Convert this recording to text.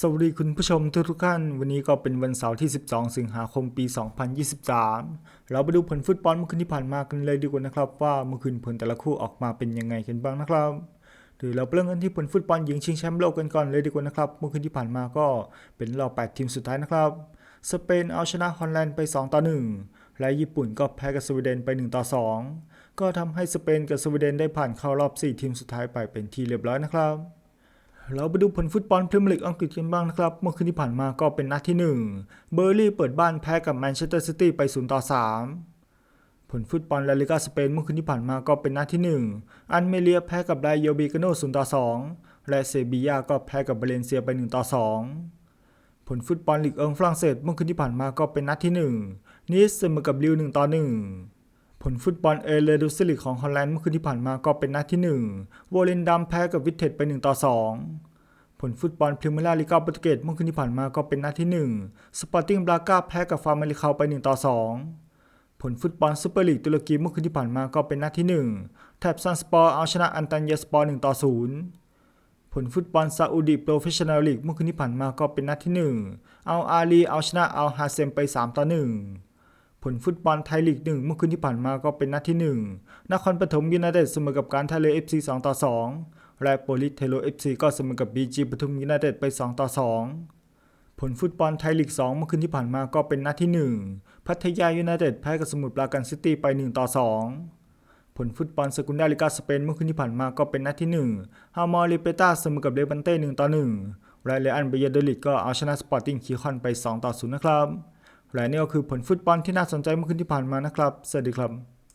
สวัสดีคุณผู้ชมทุกๆท่าน วันนี้ก็เป็นวันเสาร์ที่ 12 สิงหาคมปี 2023 เราไปดูผลฟุตบอลเมื่อคืนที่ผ่านมากันเลยดีกว่านะครับ ว่าเมื่อคืนผลแต่ละคู่ออกมาเป็นยังไงกันบ้างนะครับหรือเราเริ่มกันที่ผลฟุตบอลหญิงชิงแชมป์โลกกันก่อนเลยดีกว่านะครับ เมื่อคืนที่ผ่านมาก็เป็นรอบ8ทีมสุดท้ายนะครับ สเปนเอาชนะฮอลแลนด์ไป 2 ต่อ 1 และญี่ปุ่นก็แพ้กับสวีเดนไป 1 ต่อ 2 ก็ทำให้สเปนกับสวีเดนได้ผ่านเข้ารอบ 4 ทีมสุดท้ายไปเป็นที่เรียบร้อยนะครับ เราไปดูผลฟุตบอลพรีเมียร์ลีกอังกฤษกันบ้างนะครับ เมื่อคืนที่ผ่านมาก็เป็นนัดที่ 1 เบอร์ลี่เปิดบ้านแพ้กับแมนเชสเตอร์ซิตี้ไป0ต่อ3 ผลฟุตบอลลาลิกาสเปนเมื่อคืนที่ผ่านมาก็เป็นนัดที่ 1 อันเมเลียแพ้กับไดโยบิกาโน0ต่อ2 และเซบียาก็แพ้กับบาเลนเซียไป1ต่อ2 ผลฟุตบอลลีกเอิงฝรั่งเศสเมื่อคืนที่ผ่านมาก็เป็นนัดที่ 1 นิสเสมอกับลิว1ต่อ1ผลฟุตบอลเอเลดูซิลิกของฮอลแลนด์เมื่อคืนที่ผ่านมาก็เป็นนัดที่1โวเลนดัมแพ้กับวิเทตไป1ต่อ2 ผลฟุตบอลพรีเมียร์ลีกาโปรตุเกสเมื่อคืนที่ผ่านมาก็เป็นนัดที่ 1 สปอร์ติ้งบราก้าแพ้กับฟาร์มาริคาไป 1 ต่อ 2 ผลฟุตบอลซูเปอร์ลีกตุรกีเมื่อคืนที่ผ่านมาก็เป็นนัดที่ 1 แทบซันสปอร์เอาชนะอันตันเยสปอร์1ต่อ 0 ผลฟุตบอลซาอุดีโปรเฟชชั่นแนลลีกเมื่อคืนที่ผ่านมาก็เป็นนัดที่ 1 เอาอาลีเอาชนะเอาฮาเซมไป 3 ต่อ 1 ผลฟุตบอลไทยลีกหนึ่งเมื่อคืนที่ผ่านมาก็เป็นนัดที่ 1 นครปฐมยูไนเต็ดเสมอกับการท่าเรือ FC 2ต่อ 2 และโปลิสเทโล FC ก็เสมอกับ BG ปทุมยูไนเต็ดไป 2 ต่อ 2 ผลฟุตบอลไทยลีก 2 เมื่อคืนที่ผ่านมาก็เป็นนัดที่ 1 พัทยายูไนเต็ดแพ้กับสมุทรปราการซิตี้ไป 1 ต่อ 2 ผลฟุตบอลสกุนดาลิกาสเปนเมื่อคืนที่ผ่านมาก็เป็นนัดที่1ฮามอริเปตาเสมอกับเลบันเต้1ต่อ1และเลอันเบเยเดลิกก็เอาชนะสปอร์ติ้งคีคอนไป 2 ต่อ 0 นะครับและนี่ก็คือผลฟุตบอลที่น่าสนใจเมื่อคืนที่ผ่านมานะครับ สวัสดีครับ